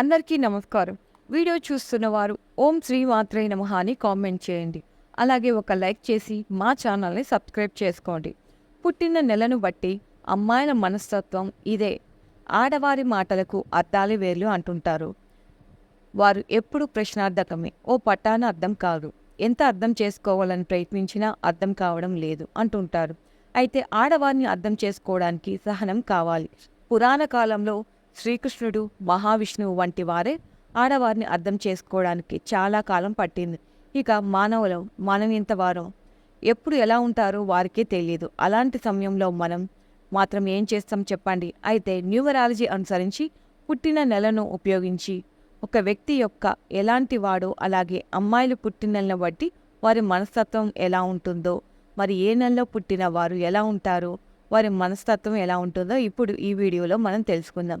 అందరికీ నమస్కారం. వీడియో చూస్తున్న వారు ఓం శ్రీ మాత్రే నమ అని కామెంట్ చేయండి. అలాగే ఒక లైక్ చేసి మా ఛానల్ని సబ్స్క్రైబ్ చేసుకోండి. పుట్టిన నెలను బట్టి అమ్మాయిల మనస్తత్వం ఇదే. ఆడవారి మాటలకు అద్దాలి వేర్లు అంటుంటారు. వారు ఎప్పుడు ప్రశ్నార్థకమే. ఓ పట్టాన అర్థం కాదు. ఎంత అర్థం చేసుకోవాలని ప్రయత్నించినా అర్థం కావడం లేదు అంటుంటారు. అయితే ఆడవారిని అర్థం చేసుకోవడానికి సహనం కావాలి. పురాణ కాలంలో శ్రీకృష్ణుడు మహావిష్ణువు వంటి వారే ఆడవారిని అర్థం చేసుకోవడానికి చాలా కాలం పట్టింది. ఇక మానవులు మనం ఇంతవారో ఎప్పుడు ఎలా ఉంటారో వారికే తెలియదు అలాంటి సమయంలో మనం మాత్రం ఏం చేస్తాం చెప్పండి. అయితే న్యూమరాలజీ అనుసరించి పుట్టిన నెలను ఉపయోగించి ఒక వ్యక్తి యొక్క ఎలాంటి వాడో అలాగే అమ్మాయిలు పుట్టిన నెలను బట్టి వారి మనస్తత్వం ఎలా ఉంటుందో మరి ఏ నెలలో పుట్టిన వారు ఎలా ఉంటారో వారి మనస్తత్వం ఎలా ఉంటుందో ఇప్పుడు ఈ వీడియోలో మనం తెలుసుకుందాం.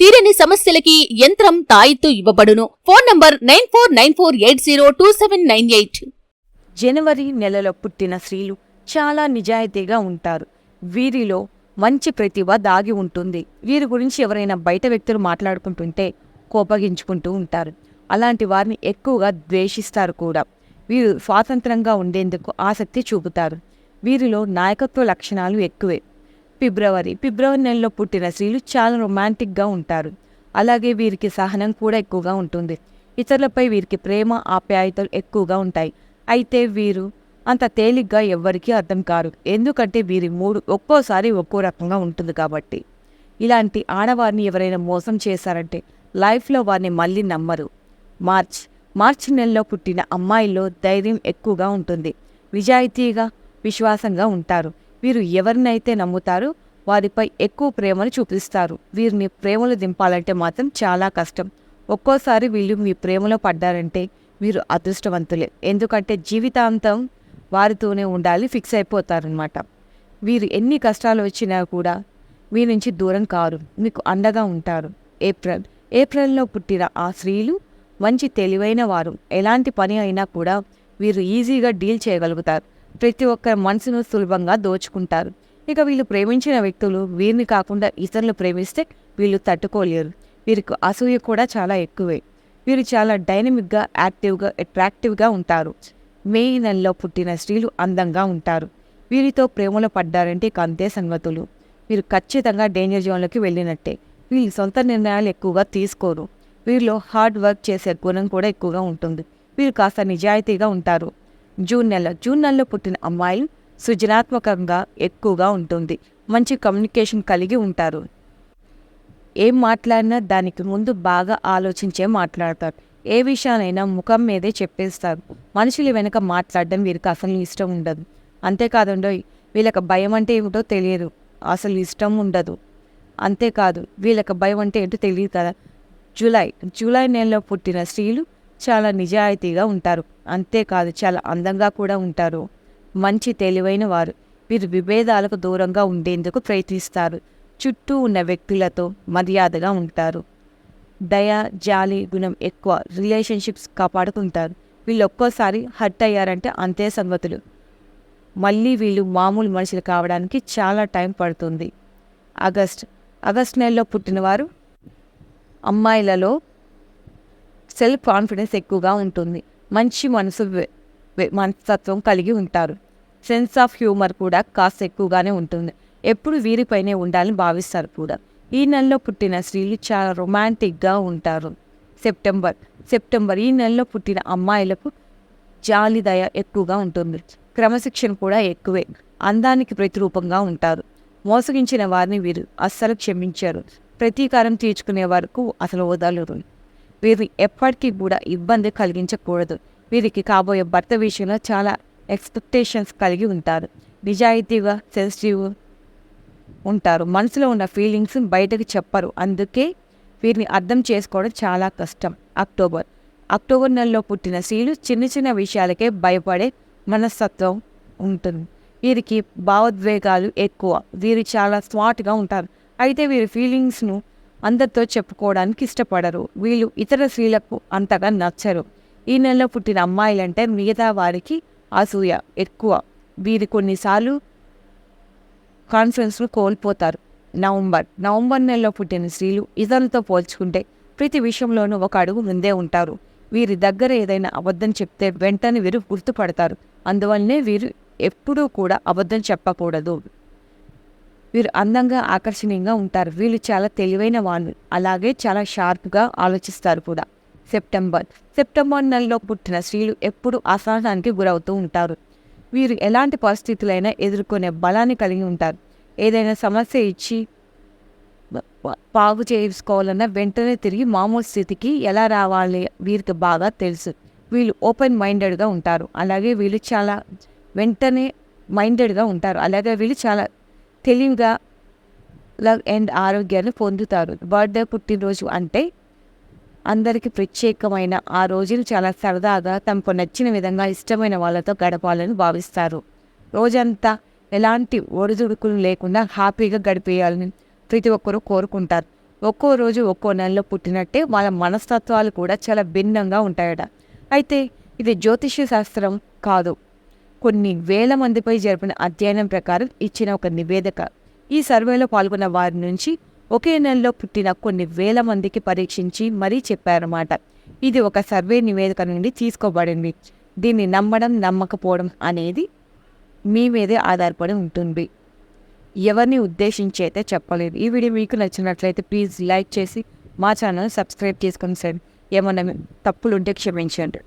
తీరని సమస్యలకి యంత్రం తాయిత్తు ఇవ్వబడును. Phone number nine four nine four eight zero two seven nine eight. జనవరి నెలలో పుట్టిన స్త్రీలు చాలా నిజాయితీగా ఉంటారు. వీరిలో మంచి ప్రతిభ దాగి ఉంటుంది. వీరి గురించి ఎవరైనా బయట వ్యక్తులు మాట్లాడుకుంటుంటే కోపగించుకుంటూ ఉంటారు. అలాంటి వారిని ఎక్కువగా ద్వేషిస్తారు కూడా. వీరు స్వాతంత్రంగా ఉండేందుకు ఆసక్తి చూపుతారు. వీరిలో నాయకత్వ లక్షణాలు ఎక్కువే. ఫిబ్రవరి. ఫిబ్రవరి నెలలో పుట్టిన స్త్రీలు చాలా రొమాంటిక్గా ఉంటారు. అలాగే వీరికి సహనం కూడా ఎక్కువగా ఉంటుంది. ఇతరులపై వీరికి ప్రేమ ఆప్యాయతలు ఎక్కువగా ఉంటాయి. అయితే వీరు అంత తేలిగ్గా ఎవ్వరికీ అర్థం కారు. ఎందుకంటే వీరి మూడు ఒక్కోసారి ఒక్కో రకంగా ఉంటుంది కాబట్టి. ఇలాంటి ఆడవారిని ఎవరైనా మోసం చేశారంటే లైఫ్లో వారిని మళ్ళీ నమ్మరు. మార్చ్. మార్చి నెలలో పుట్టిన అమ్మాయిల్లో ధైర్యం ఎక్కువగా ఉంటుంది. నిజాయితీగా విశ్వాసంగా ఉంటారు. వీరు ఎవరినైతే నమ్ముతారో వారిపై ఎక్కువ ప్రేమను చూపిస్తారు. వీరిని ప్రేమలో దింపాలంటే మాత్రం చాలా కష్టం. ఒక్కోసారి వీళ్ళు మీ ప్రేమలో పడ్డారంటే వీరు అదృష్టవంతులే. ఎందుకంటే జీవితాంతం వారితోనే ఉండాలి ఫిక్స్ అయిపోతారనమాట వీరు ఎన్ని కష్టాలు వచ్చినా కూడా మీ నుంచి దూరం కారు మీకు అండగా ఉంటారు. ఏప్రిల్ ఏప్రిల్లో పుట్టిన ఆ స్త్రీలు మంచి తెలివైన వారు. ఎలాంటి పని అయినా కూడా వీరు ఈజీగా డీల్ చేయగలుగుతారు. ప్రతి ఒక్కరి మనసును సులభంగా దోచుకుంటారు. ఇక వీళ్ళు ప్రేమించిన వ్యక్తులు వీరిని కాకుండా ఇతరులు ప్రేమిస్తే వీళ్ళు తట్టుకోలేరు. వీరికి అసూయ కూడా చాలా ఎక్కువే. వీరు చాలా డైనమిక్గా యాక్టివ్గా అట్రాక్టివ్గా ఉంటారు. మే నెలలో పుట్టిన స్త్రీలు అందంగా ఉంటారు. వీరితో ప్రేమలో పడ్డారంటే ఇక అంతే సంగతులు. వీరు ఖచ్చితంగా డేంజర్ జోన్లోకి వెళ్ళినట్టే. వీళ్ళు సొంత నిర్ణయాలు ఎక్కువగా తీసుకోరు. వీరిలో హార్డ్ వర్క్ చేసే గుణం కూడా ఎక్కువగా ఉంటుంది. వీరు కాస్త నిజాయితీగా ఉంటారు. జూన్ నెల జూన్ నెలలో పుట్టిన అమ్మాయిలు సృజనాత్మకంగా ఎక్కువగా ఉంటుంది. మంచి కమ్యూనికేషన్ కలిగి ఉంటారు. ఏం మాట్లాడినా దానికి ముందు బాగా ఆలోచించే మాట్లాడతారు. ఏ విషయానైనా ముఖం మీదే చెప్పేస్తారు. మనుషులు వెనక మాట్లాడడం వీరికి అసలు ఇష్టం ఉండదు. అంతేకాదండో వీళ్ళకి భయం అంటే ఏమిటో తెలియదు. అసలు ఇష్టం ఉండదు. అంతేకాదు వీళ్ళకి భయం అంటే ఏంటో తెలియదు కదా. జూలై జూలై నెలలో పుట్టిన స్త్రీలు చాలా నిజాయితీగా ఉంటారు. అంతేకాదు చాలా అందంగా కూడా ఉంటారు. మంచి తెలివైన వారు. వీరు విభేదాలకు దూరంగా ఉండేందుకు ప్రయత్నిస్తారు. చుట్టూ ఉన్న వ్యక్తులతో మర్యాదగా ఉంటారు. దయ జాలి గుణం ఎక్కువ రిలేషన్షిప్స్ కాపాడుకుంటారు. వీళ్ళు ఒక్కోసారి హర్ట్ అయ్యారంటే అంతే సంగతులు. మళ్ళీ వీళ్ళు మామూలు మనుషులు కావడానికి చాలా టైం పడుతుంది. ఆగస్ట్. ఆగస్ట్ నెలలో పుట్టినవారు? అమ్మాయిలలో సెల్ఫ్ కాన్ఫిడెన్స్ ఎక్కువగా ఉంటుంది. మంచి మనసు మనస్తత్వం కలిగి ఉంటారు. సెన్స్ ఆఫ్ హ్యూమర్ కూడా కాస్త ఎక్కువగానే ఉంటుంది. ఎప్పుడు వీరిపైనే ఉండాలని భావిస్తారు కూడా. ఈ నెలలో పుట్టిన స్త్రీలు చాలా రొమాంటిక్గా ఉంటారు. సెప్టెంబర్ సెప్టెంబర్ ఈ నెలలో పుట్టిన అమ్మాయిలకు జాలి దయ ఎక్కువగా ఉంటుంది. క్రమశిక్షణ కూడా ఎక్కువే. అందానికి ప్రతిరూపంగా ఉంటారు. మోసగించిన వారిని వీరు అస్సలు క్షమించారు. ప్రతీకారం తీర్చుకునే వరకు అసలు వదలరు. వీరు ఎప్పటికీ కూడా ఇబ్బంది కలిగించకూడదు. వీరికి కాబోయే భర్త విషయంలో చాలా ఎక్స్పెక్టేషన్స్ కలిగి ఉంటారు. నిజాయితీగా సెన్సిటివ్ ఉంటారు. మనసులో ఉన్న ఫీలింగ్స్ బయటకు చెప్పరు. అందుకే వీరిని అర్థం చేసుకోవడం చాలా కష్టం. అక్టోబర్. అక్టోబర్ నెలలో పుట్టిన స్త్రీలు చిన్న చిన్న విషయాలకే భయపడే మనస్తత్వం ఉంటుంది. వీరికి భావోద్వేగాలు ఎక్కువ. వీరు చాలా స్మార్ట్గా ఉంటారు. అయితే వీరి ఫీలింగ్స్ను అందరితో చెప్పుకోవడానికి ఇష్టపడరు. వీళ్ళు ఇతర స్త్రీలకు అంతగా నచ్చరు. ఈ నెలలో పుట్టిన అమ్మాయిలంటే మిగతా వారికి అసూయ ఎక్కువ. వీరు కొన్నిసార్లు కాన్ఫిడెన్స్ను కోల్పోతారు. నవంబర్. నవంబర్ నెలలో పుట్టిన స్త్రీలు ఇతరులతో పోల్చుకుంటే ప్రతి విషయంలోనూ ఒక అడుగు ముందే ఉంటారు. వీరి దగ్గర ఏదైనా అబద్ధం చెప్తే వెంటనే వీరు గుర్తుపడతారు. అందువల్లనే వీరు ఎప్పుడూ కూడా అబద్ధం చెప్పకూడదు. వీరు అందంగా ఆకర్షణీయంగా ఉంటారు. వీళ్ళు చాలా తెలివైన వాళ్ళు అలాగే చాలా షార్ప్గా ఆలోచిస్తారు కూడా. సెప్టెంబర్. సెప్టెంబర్ నెలలో పుట్టిన స్త్రీలు ఎప్పుడు అసహనానికి గురవుతూ ఉంటారు. వీరు ఎలాంటి పరిస్థితులైనా ఎదుర్కొనే బలాన్ని కలిగి ఉంటారు. ఏదైనా సమస్య ఇచ్చి బాగు చేసుకోవాలన్నా వెంటనే తిరిగి మామూలు స్థితికి ఎలా రావాలి వీరికి బాగా తెలుసు. వీళ్ళు ఓపెన్ మైండెడ్గా ఉంటారు. అలాగే వీళ్ళు చాలా వెంటనే మైండెడ్గా ఉంటారు. అలాగే వీళ్ళు చాలా తెలివిగా లవ్ అండ్ ఆరోగ్యాన్ని పొందుతారు. బర్త్డే పుట్టినరోజు అంటే అందరికీ ప్రత్యేకమైన ఆ రోజును చాలా సరదాగా తమకు నచ్చిన విధంగా ఇష్టమైన వాళ్ళతో గడపాలని భావిస్తారు. రోజంతా ఎలాంటి ఒడిదుడుకులు లేకుండా హ్యాపీగా గడిపేయాలని ప్రతి ఒక్కరూ కోరుకుంటారు. ఒక్కో రోజు ఒక్కో నెలలో పుట్టినట్టే వాళ్ళ మనస్తత్వాలు కూడా చాలా భిన్నంగా ఉంటాయట. అయితే ఇది జ్యోతిష్య శాస్త్రం కాదు. కొన్ని వేల మందిపై జరిపిన అధ్యయనం ప్రకారం ఇచ్చిన ఒక నివేదిక. ఈ సర్వేలో పాల్గొన్న వారి నుంచి ఒకే నెలలో పుట్టిన కొన్ని వేల మందికి పరీక్షించి మరీ చెప్పారన్నమాట. ఇది ఒక సర్వే నివేదిక నుండి తీసుకోబడింది. దీన్ని నమ్మడం నమ్మకపోవడం అనేది మీ మీదే ఆధారపడి ఉంటుంది. ఎవరిని ఉద్దేశించి అయితే చెప్పలేదు. ఈ వీడియో మీకు నచ్చినట్లయితే ప్లీజ్ లైక్ చేసి మా ఛానల్ సబ్స్క్రైబ్ చేసుకొని సార్. ఏమన్నా తప్పులు ఉంటే క్షమించండి.